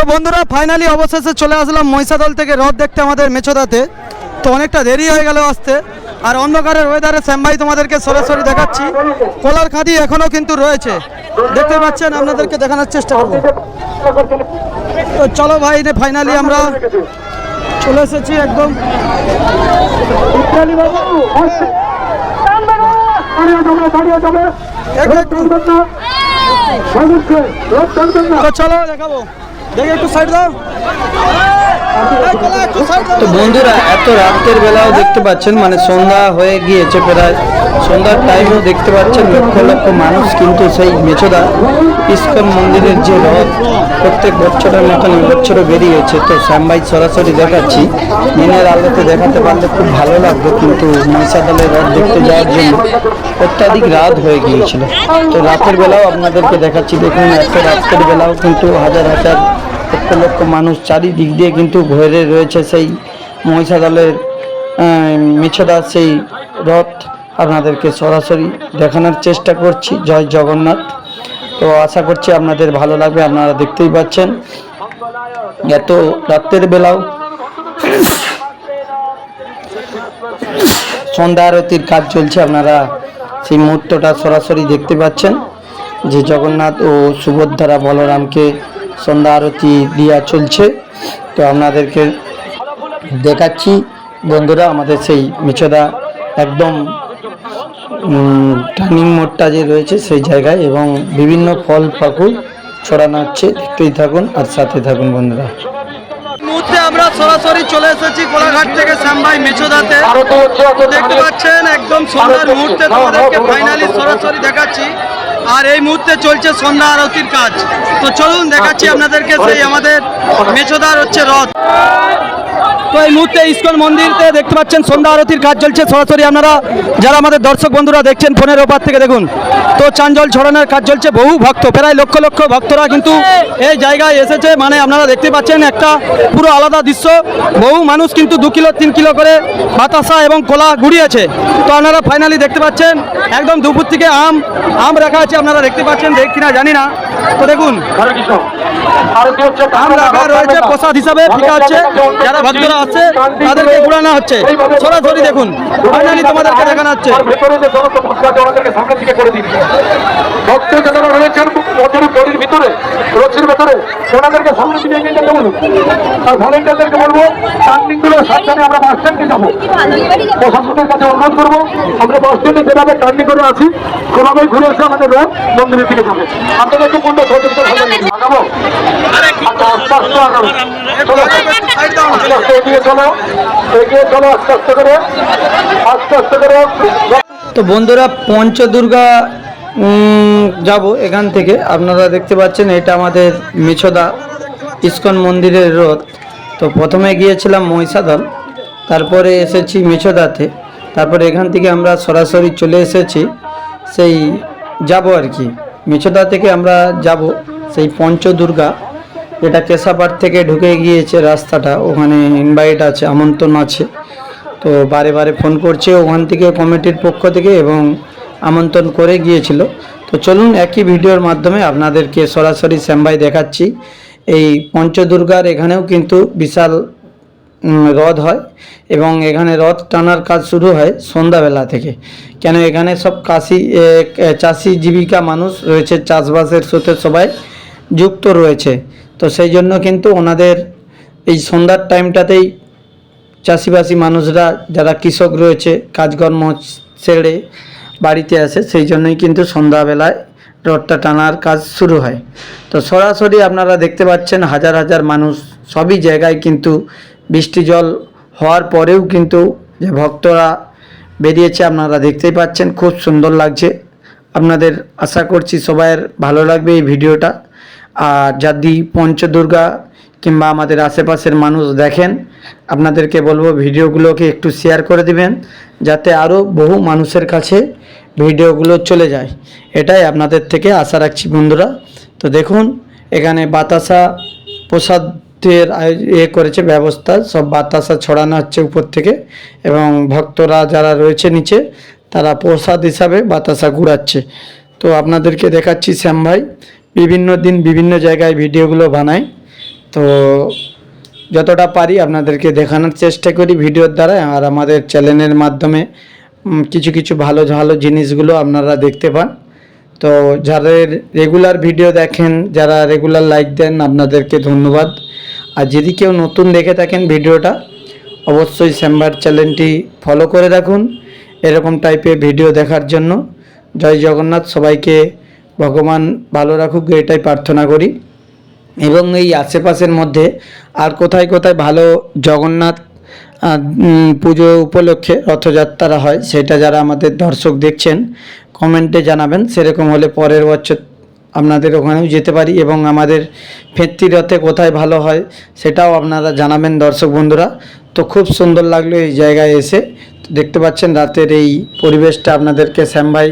তো বন্ধুরা ফাইনালি অবশেষে চলে আসলাম মহিষাদল থেকে। রথ দেখতে আমাদের মেছোদাতে। তো অনেকটা দেরি হয়ে গেল আসতে। আর অন্ধকারের ওয়েদারে শ্যামভাই তোমাদেরকে সরাসরি দেখাচ্ছি। কলার খাদি এখনও কিন্তু রয়েছে। দেখতে পাচ্ছেন, আপনাদেরকে দেখানোর চেষ্টা করব। তো চলো ভাই ফাইনালি আমরা চলে এসেছি একদম। চলো, দেখাবো। একটু সাইড দাও। তো বন্ধুরা, এত রাতের বেলাও দেখতে পাচ্ছেন মানে সন্ধ্যা হয়ে গিয়েছে প্রায়। সন্ধ্যার টাইমেও দেখতে পাচ্ছেন, লক্ষ লক্ষ মানুষ কিন্তু সেই মেচোদা ইস্কন মন্দিরের যে রথ, প্রত্যেক বছরের মতন এবছরও বেরিয়েছে। তো শ্যামবাই সরাসরি দেখাচ্ছি। দিনের আলোতে দেখাতে পারলে খুব ভালো লাগতো কিন্তু মহিষাদলের রথ দেখতে যাওয়ার জন্য অত্যাধিক রাত হয়ে গিয়েছিল। তো রাতের বেলাও আপনাদেরকে দেখাচ্ছি, দেখুন, এত রাতের বেলাও কিন্তু হাজার হাজার লক্ষ লক্ষ মানুষ চারিদিক দিয়ে কিন্তু ঘরে রয়েছে সেই মহিষাদলের মিছদা, সেই রথ আপনাদেরকে সরাসরি দেখানোর চেষ্টা করছি। জয় জগন্নাথ। তো আশা করছি আপনাদের ভালো লাগবে, আপনারা দেখতেই পাচ্ছেন। এত রাতের বেলাও সন্ধ্যা আরতির কাজ চলছে, আপনারা সেই মুহূর্তটা সরাসরি দেখতে পাচ্ছেন। যে জগন্নাথ ও সুভদ্রা বলরামকে সন্ধ্যা আরতি দিয়া চলছে। তো আপনাদেরকে দেখাচ্ছি। বন্ধুরা আমাদের সেই মিছদা একদম টার্নিং মোড়টা যে রয়েছে সেই জায়গায় এবং বিভিন্ন ফল ফাকুল ছড়ানো হচ্ছে। দেখতেই থাকুন আর সাথে থাকুন বন্ধুরা। মুহূর্তে আমরা সরাসরি চলে এসেছি কোলাঘাট থেকে শ্যামভাই মেছোদাতে দেখতে পাচ্ছেন একদম সন্ধ্যার মুহূর্তে তোমাদেরকে ফাইনালি সরাসরি দেখাচ্ছি। আর এই মুহূর্তে চলছে সন্ধ্যা আরতির কাজ। তো চলুন দেখাচ্ছি আপনাদেরকে সেই আমাদের মেছোদার হচ্ছে রথ। তো এই মুহূর্তে ইস্কন মন্দিরতে দেখতে পাচ্ছেন সন্ধ্যা আরতির কাজ চলছে। সরাসরি আপনারা যারা আমাদের দর্শক বন্ধুরা দেখছেন ফোনের ওপার থেকে দেখুন। তো চাঞ্জল ছড়ানোর কাজ চলছে বহু ভক্ত প্রায় লক্ষ লক্ষ ভক্তরা কিন্তু এই জায়গায় এসেছে। মানে আপনারা দেখতে পাচ্ছেন একটা পুরো আলাদা দৃশ্য। বহু মানুষ কিন্তু দু কিলো তিন কিলো করে বাতাসা এবং কলা গুড়িয়েছে। তো আপনারা ফাইনালি দেখতে পাচ্ছেন একদম দুপুর থেকে আম আম রাখা আছে আপনারা দেখতে পাচ্ছেন, দেখ কিনা, জানি না। তো দেখুন রয়েছে প্রসাদ হিসাবে ফিকা হচ্ছে যারা ভক্তরা আসছে তাদেরকে ঘুরানো হচ্ছে। সরাসরি দেখুন, ফাইনালি তোমাদেরকে দেখানো হচ্ছে। ভক্ত মজুরি গড়ির ভিতরে রথের ভেতরে ওনাদেরকে সামনে দিকে এগিয়ে যেতে বলুন। আর ভলেন্টিয়ারদেরকে বলব টার্নিংগুলো সাবধানে আমরা বাস স্ট্যান্ডে যাব। প্রশাসনের কাছে অনুরোধ করব, আমরা বাস স্ট্যান্ডে যেভাবে টার্নিং করে আছি সেভাবেই ঘুরে এসে আমাদের রথ মন্দিরের দিকে যাবে। পূর্ণ সহযোগিতা ভালো আগাবো। আচ্ছা আস্তে আস্তে আগাবো। আস্তে আস্তে এগিয়ে চলো। চলো আস্তে আস্তে করে। আস্তে আস্তে করে। তো বন্ধুরা, পঞ্চদুর্গা যাব এখান থেকে। আপনারা দেখতে পাচ্ছেন, এটা আমাদের মিছদা ইস্কন মন্দিরের রথ। তো প্রথমে গিয়েছিলাম মহিষাদল, তারপরে এসেছি মিছদাতে। তারপরে এখান থেকে আমরা সরাসরি চলে এসেছি, সেই যাব আর কি। মিছদা থেকে আমরা যাব, সেই পঞ্চদুর্গা। এটা কেশাপাড় থেকে ঢুকে গিয়েছে রাস্তাটা, ওখানে ইনভাইট আছে, আমন্ত্রণ আছে। তো বারে বারে ফোন করছে ওখান থেকে কমিটির পক্ষ থেকে এবং আমন্ত্রণ করে গিয়েছিল। তো চলুন একই ভিডিওর মাধ্যমে আপনাদেরকে সরাসরি শ্যামবাই দেখাচ্ছি। এই পঞ্চদুর্গার এখানেও কিন্তু বিশাল রথ হয় এবং এখানে রথ টানার কাজ শুরু হয় সন্ধ্যাবেলা থেকে। কেন এখানে সব কাশি চাষি জীবিকা মানুষ রয়েছে, চাষবাসের সাথে সবাই যুক্ত রয়েছে। তো সেই জন্য কিন্তু ওনাদের এই সন্ধ্যার টাইমটাতেই চাষিবাসী মানুষরা, যারা কৃষক রয়েছে, কাজকর্ম ছেড়ে বাড়িতে আসে সেই জন্যই কিন্তু সন্ধ্যাবেলায় রথটা টানার কাজ শুরু হয়। তো সরাসরি আপনারা দেখতে পাচ্ছেন হাজার হাজার মানুষ, সবই জায়গায় কিন্তু বৃষ্টি জল হওয়ার পরেও কিন্তু যে ভক্তরা বেরিয়েছে আপনারা দেখতেই পাচ্ছেন, খুব সুন্দর লাগছে। আপনাদের আশা করছি সবাইয়ের ভালো লাগবে এই ভিডিওটা। আর যদি পঞ্চদুর্গা কিংবা আমাদের আশেপাশের মানুষ দেখেন, আপনাদেরকে বলব ভিডিওগুলোকে একটু শেয়ার করে দিবেন, যাতে আরও বহু মানুষের কাছে ভিডিওগুলো চলে যায়। এটাই আপনাদের থেকে আশা রাখছি বন্ধুরা। তো দেখুন, এখানে বাতাসা প্রসাদের এ করেছে, ব্যবস্থা, সব বাতাসা ছড়ানো হচ্ছে উপর থেকে এবং ভক্তরা যারা রয়েছে নিচে, তারা প্রসাদ হিসাবে বাতাসা ঘুরাচ্ছে। তো আপনাদেরকে দেখাচ্ছি শ্যাম ভাই, বিভিন্ন দিন বিভিন্ন জায়গায় ভিডিওগুলো বানায়। তো যতটা পারি আপনাদেরকে দেখানোর চেষ্টা করি ভিডিওর দ্বারা, আর আমাদের চ্যানেলের মাধ্যমে কিছু কিছু ভালো ভালো জিনিসগুলো আপনারা দেখতে পান। তো যাদের রেগুলার ভিডিও দেখেন, যারা রেগুলার লাইক দেন, আপনাদেরকে ধন্যবাদ। আর যদি কেউ নতুন দেখে থাকেন ভিডিওটা, অবশ্যই শ্যামবার চ্যানেলটি ফলো করে রাখুন। এরকম টাইপের ভিডিও দেখার জন্য। জয় জগন্নাথ, সবাইকে ভগবান ভালো রাখুক, এটাই প্রার্থনা করি। এবং এই আশেপাশের মধ্যে আর কোথায় কোথায় ভালো জগন্নাথ পুজো উপলক্ষে রথযাত্রা হয় সেটা যারা আমাদের দর্শক দেখছেন কমেন্টে জানাবেন। সেরকম হলে পরের বছর আপনাদের ওখানেও যেতে পারি এবং আমাদের ফেত্তি রথে কোথায় ভালো হয় সেটাও আপনারা জানাবেন দর্শক বন্ধুরা। তো খুব সুন্দর লাগল এই জায়গায় এসে। দেখতে পাচ্ছেন রাতের এই পরিবেশটা আপনাদেরকে শ্যাম ভাই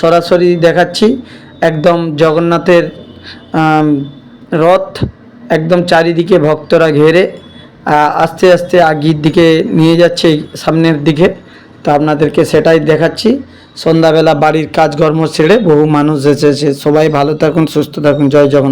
সরাসরি দেখাচ্ছি। একদম জগন্নাথের রথ একদম চারিদিকে ভক্তরা ঘেরে আস্তে আস্তে আগির দিকে নিয়ে যাচ্ছে সামনের দিকে। তো আপনাদেরকে সেটাই দেখাচ্ছি। সন্ধ্যাবেলা বাড়ির কাজকর্ম ছেড়ে বহু মানুষ এসেছে। সবাই ভালো থাকুন, সুস্থ থাকুন। জয় জগন্নাথ।